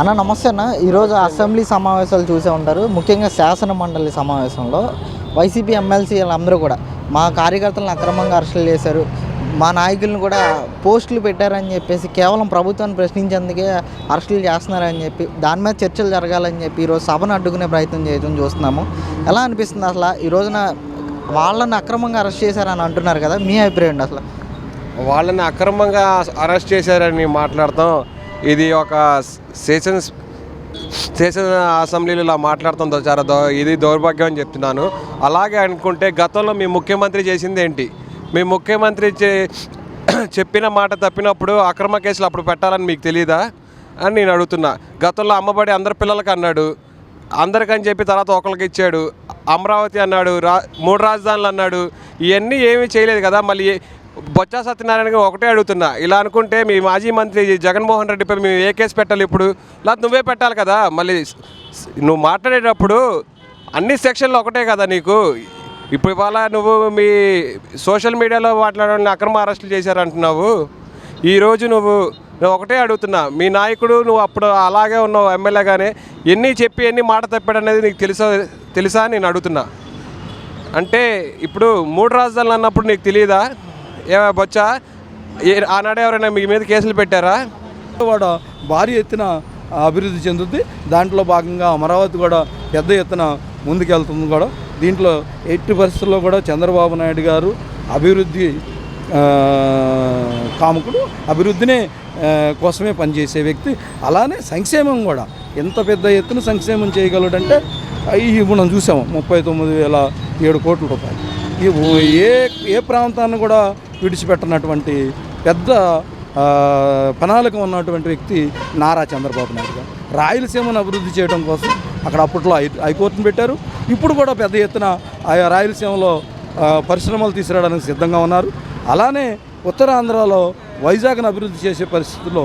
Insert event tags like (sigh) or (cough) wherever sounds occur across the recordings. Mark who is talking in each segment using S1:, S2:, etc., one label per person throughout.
S1: అన్న నమస్తే అన్న. ఈరోజు అసెంబ్లీ సమావేశాలు చూసే ఉంటారు. ముఖ్యంగా శాసన మండలి సమావేశంలో వైసీపీ ఎమ్మెల్సీ అందరూ కూడా మా కార్యకర్తలను అక్రమంగా అరెస్టులు చేశారు. మా నాయకులను కూడా పోస్టులు పెట్టారని చెప్పేసి కేవలం ప్రభుత్వాన్ని ప్రశ్నించేందుకే అరెస్టులు చేస్తున్నారని చెప్పి దాని మీద చర్చలు జరగాలని చెప్పి ఈరోజు సభను అడ్డుకునే ప్రయత్నం చేయడం చూస్తున్నాము. ఎలా అనిపిస్తుంది అసలు? ఈ రోజున వాళ్ళని అక్రమంగా అరెస్ట్ చేశారని అంటున్నారు కదా మీ అభిప్రాయం అసలు?
S2: వాళ్ళని అక్రమంగా అరెస్ట్ చేశారని మాట్లాడతాం. ఇది ఒక సెషన్ సెషన్ అసెంబ్లీలో ఇలా మాట్లాడతాం చాలా దో ఇది దౌర్భాగ్యం అని చెప్తున్నాను. అలాగే అనుకుంటే గతంలో మీ ముఖ్యమంత్రి చేసింది ఏంటి? మీ ముఖ్యమంత్రి చే (clears throat) చెప్పిన మాట తప్పినప్పుడు అక్రమ కేసులు అప్పుడు పెట్టాలని మీకు తెలియదా అని నేను అడుగుతున్నా. గతంలో అమ్మబడి అందరి పిల్లలకి అన్నాడు. అందరికని చెప్పి తర్వాత ఒకరికి ఇచ్చాడు. అమరావతి అన్నాడు. రా మూడు రాజధానులు అన్నాడు. ఇవన్నీ ఏమీ చేయలేదు కదా. మళ్ళీ బొత్స సత్యనారాయణ ఒకటే అడుగుతున్నా. ఇలా అనుకుంటే మీ మాజీ మంత్రి జగన్మోహన్ రెడ్డిపై మేము ఏ కేసు పెట్టాలి ఇప్పుడు? లేకపోతే నువ్వే పెట్టాలి కదా? మళ్ళీ నువ్వు మాట్లాడేటప్పుడు అన్ని సెక్షన్లు ఒకటే కదా నీకు? ఇప్పుడు ఇవాళ నువ్వు మీ సోషల్ మీడియాలో మాట్లాడే అక్రమ అరెస్టులు చేశారంటున్నావు. ఈరోజు నువ్వు నేను ఒకటే అడుగుతున్నా. మీ నాయకుడు నువ్వు అప్పుడు అలాగే ఉన్నావు ఎమ్మెల్యేగానే. ఎన్ని చెప్పి ఎన్ని మాట తప్పాడు అనేది నీకు తెలుసా తెలుసా నేను అడుగుతున్నా. అంటే ఇప్పుడు మూడు రాజధానులు అన్నప్పుడు నీకు తెలియదా ఏమో బొచ్చా? ఏ ఆనాడు ఎవరైనా మీ మీద కేసులు పెట్టారా?
S3: కూడా భారీ ఎత్తున అభివృద్ధి చెందుద్ది. దాంట్లో భాగంగా అమరావతి కూడా పెద్ద ఎత్తున ముందుకెళ్తుంది కూడా. దీంట్లో ఎట్టి పరిస్థితుల్లో కూడా చంద్రబాబు నాయుడు గారు అభివృద్ధి కాముకుడు. అభివృద్ధినే కోసమే పనిచేసే వ్యక్తి. అలానే సంక్షేమం కూడా. ఎంత పెద్ద ఎత్తున సంక్షేమం చేయగలడంటే ఇవి మనం చూసాము ముప్పై తొమ్మిది వేల ఏడు కోట్ల రూపాయలు. ఏ ఏ ప్రాంతాన్ని కూడా విడిచిపెట్టనటువంటి పెద్ద ప్రణాళిక ఉన్నటువంటి వ్యక్తి నారా చంద్రబాబు నాయుడు గారు. రాయలసీమను అభివృద్ధి చేయడం కోసం అక్కడ అప్పట్లో హై హైకోర్టును పెట్టారు. ఇప్పుడు కూడా పెద్ద ఎత్తున ఆయా రాయలసీమలో పరిశ్రమలు తీసుకురావడానికి సిద్ధంగా ఉన్నారు. అలానే ఉత్తరాంధ్రలో వైజాగ్ను అభివృద్ధి చేసే పరిస్థితుల్లో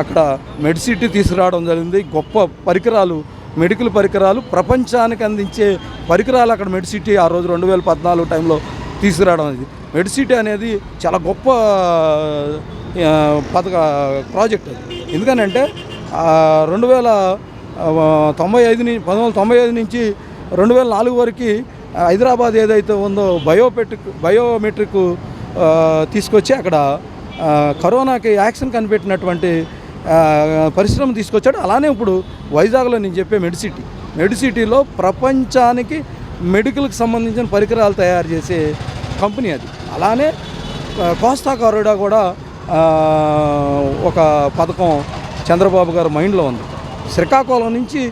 S3: అక్కడ మెడ్సిటీ తీసుకురావడం జరిగింది. గొప్ప పరికరాలు మెడికల్ పరికరాలు ప్రపంచానికి అందించే పరికరాలు అక్కడ మెడ్సిటీ ఆ రోజు రెండు వేల పద్నాలుగు టైంలో తీసుకురావడం అనేది మెడ్సిటీ అనేది చాలా గొప్ప పథక ప్రాజెక్ట్ అది. ఎందుకనంటే రెండు వేల తొంభై ఐదు నుంచి పంతొమ్మిది వందల తొంభై ఐదు నుంచి రెండు వేల నాలుగు వరకు హైదరాబాద్ ఏదైతే ఉందో బయోపెట్రిక్ బయోమెట్రిక్ తీసుకొచ్చి అక్కడ కరోనాకి యాక్షన్ కనిపెట్టినటువంటి పరిశ్రమ తీసుకొచ్చాడు. అలానే ఇప్పుడు వైజాగ్లో నేను చెప్పే మెడిసిటీ. మెడిసిటీలో ప్రపంచానికి మెడికల్కి సంబంధించిన పరికరాలు తయారు చేసే కంపెనీ అది. అలానే కోస్తా కారిడా కూడా ఒక పథకం చంద్రబాబు గారు మైండ్లో ఉంది. శ్రీకాకుళం నుంచి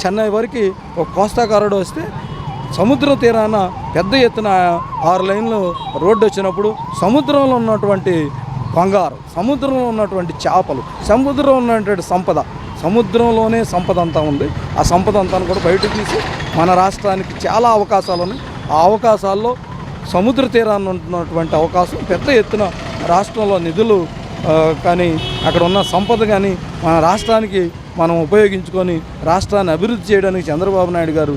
S3: చెన్నై వరకు ఒక కోస్తా కారిడా వస్తే సముద్ర తీరాన పెద్ద ఎత్తున ఆరు లైన్లు రోడ్డు వచ్చినప్పుడు సముద్రంలో ఉన్నటువంటి బంగారు సముద్రంలో ఉన్నటువంటి చేపలు సముద్రంలో ఉన్నటువంటి సంపద సముద్రంలోనే సంపద అంతా ఉంది. ఆ సంపద అంతా కూడా బయట తీసి మన రాష్ట్రానికి చాలా అవకాశాలు ఉన్నాయి. ఆ అవకాశాల్లో సముద్ర తీరాన్ని ఉంటున్నటువంటి అవకాశం పెద్ద ఎత్తున రాష్ట్రంలో నిధులు కానీ అక్కడ ఉన్న సంపద కానీ మన రాష్ట్రానికి మనం ఉపయోగించుకొని రాష్ట్రాన్ని అభివృద్ధి చేయడానికి చంద్రబాబు నాయుడు గారు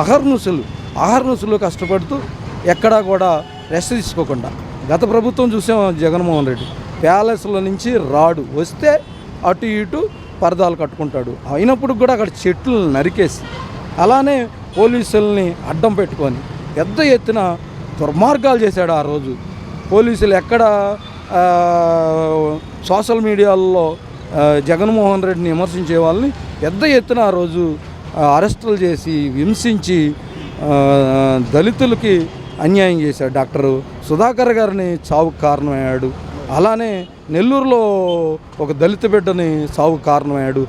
S3: అహర్నుసులు అహర్నుసులు కష్టపడుతూ ఎక్కడా కూడా రెస్ట్ తీసుకోకుండా. గత ప్రభుత్వం చూసాం జగన్మోహన్ రెడ్డి. ప్యాలెస్ల నుంచి రాడు వస్తే అటు ఇటు పరదాలు కట్టుకుంటాడు. అయినప్పుడు కూడా అక్కడ చెట్లు నరికేసి అలానే పోలీసుల్ని అడ్డం పెట్టుకొని పెద్ద ఎత్తున దుర్మార్గాలు చేశాడు ఆ రోజు. పోలీసులు ఎక్కడ సోషల్ మీడియాల్లో జగన్మోహన్ రెడ్డిని విమర్శించే వాళ్ళని పెద్ద ఎత్తున ఆ రోజు అరెస్టులు చేసి హింసించి దళితులకి అన్యాయం చేశాడు డాక్టర్ సుధాకర్ గారిని చావుకు కారణమయ్యాడు. అలానే నెల్లూరులో ఒక దళిత బిడ్డని చావుకు కారణమయ్యాడు.